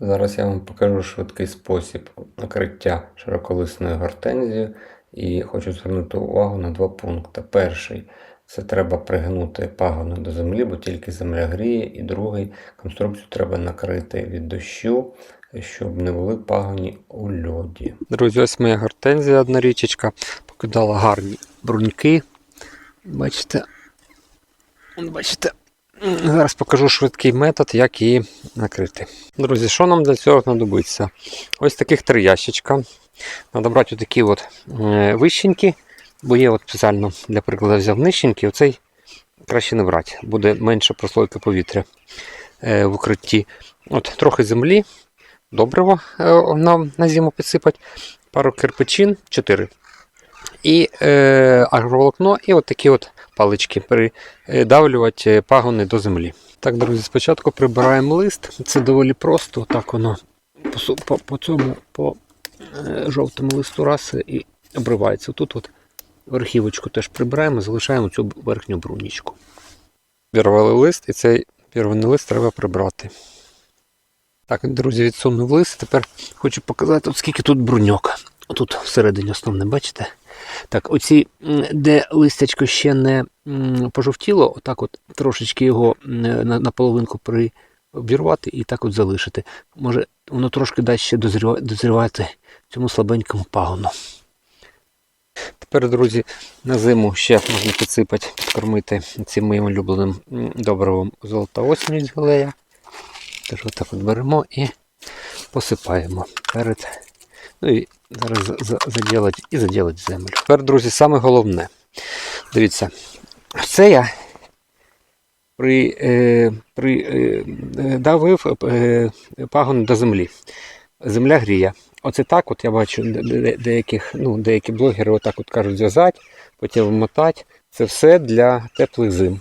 Зараз я вам покажу швидкий спосіб накриття широколисною гортензією і хочу звернути увагу на два пункти. Перший це треба пригнути пагони до землі, бо тільки земля гріє. І другий конструкцію треба накрити від дощу, щоб не були пагоні у льоді. Друзі, ось моя гортензія одна річечка, покидала гарні бруньки. Бачите, бачите, зараз покажу швидкий метод, як її накрити. Друзі, що нам для цього знадобиться? Ось таких три ящичка. Треба брати такі от е, вищенькі, бо є от спеціально для прикладу взяв нижченький, оцей краще не брати, буде менша прослойка повітря е, в укритті. От Трохи землі, добриво е, на, на зиму підсипати, пару кирпичин, 4. І е, агроволокно, і от такі от палички придавлювати пагони до землі. Так, друзі, спочатку прибираємо лист. Це доволі просто. Так воно по, по, по цьому по е, жовтому листу раз і обривається. Тут от верхівочку теж прибираємо, залишаємо цю верхню брунічку. Вірвали лист, і цей вірваний лист треба прибрати. Так, друзі, відсунув лист. Тепер хочу показати, от скільки тут бруньок. Тут всередині основне, бачите? Так, оці, де листячко ще не пожовтіло, отак от трошечки його м, на, на половинку і так от залишити. Може, воно трошки дасть ще дозрівати цьому слабенькому пагону. Тепер, друзі, на зиму ще можна підсипати, підкормити цим моїм улюбленим добривом золота осінь з галея. Теж отак от беремо і посипаємо перед. Ну і зараз за- за- і заділать землю. Тепер, друзі, саме головне. Дивіться, це я при, е, при, е, е, давив е, пагон до землі. Земля гріє. Оце так, от я бачу де- де- деяких, ну, деякі блогери отак от кажуть зв'язати, потім вмотати. Це все для теплих зим.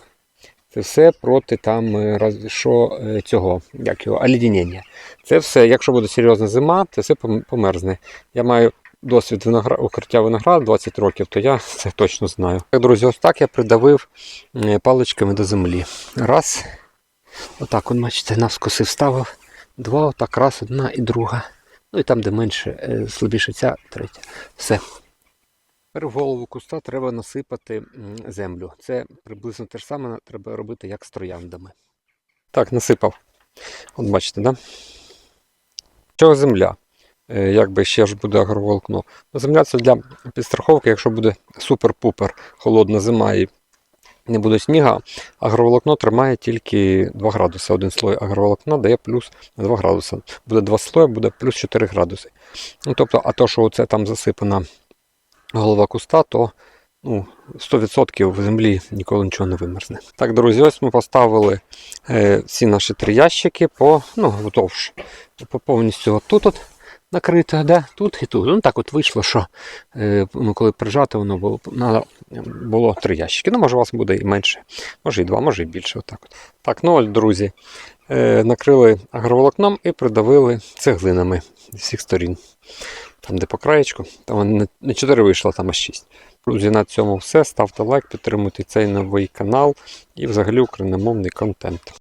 Це все проти там е, що е, цього, як його, оледеніння. Це все, якщо буде серйозна зима, це все померзне. Я маю досвід виногра... укриття винограду 20 років, то я це точно знаю. Так, друзі, ось так я придавив е, паличками до землі. Раз. Отак, от, бачите, навскоси вставив. Два, отак, раз, одна і друга. Ну і там, де менше, слабіше ця, третя. Все. Тепер в голову куста треба насипати землю. Це приблизно те ж саме треба робити, як з трояндами. Так, насипав. От бачите, да? Чого земля? Е, Якби ще ж буде агроволокно. Ну, Земля це для підстраховки, якщо буде супер-пупер холодна зима і не буде сніга, агроволокно тримає тільки 2 градуси. Один слой агроволокна дає плюс 2 градуси. Буде 2 слої, буде плюс 4 градуси. Ну, тобто, а то, що це там засипана голова куста, то ну, 100% в землі ніколи нічого не вимерзне. Так, друзі, ось ми поставили е, всі наші три ящики по, ну, вдовж, по повністю отут от накрито, да? тут і тут. Ну так от вийшло, що е, ну, коли прижати, воно було, надо, було три ящики. Ну, може, у вас буде і менше, може і два, може і більше. Отак от. Так, ну, от, друзі, накрили агроволокном і придавили цеглинами з всіх сторін. Там, де по краєчку, там не- не 4 вийшло, там аж 6. Друзі, на цьому все. Ставте лайк, підтримуйте цей новий канал і взагалі україномовний контент.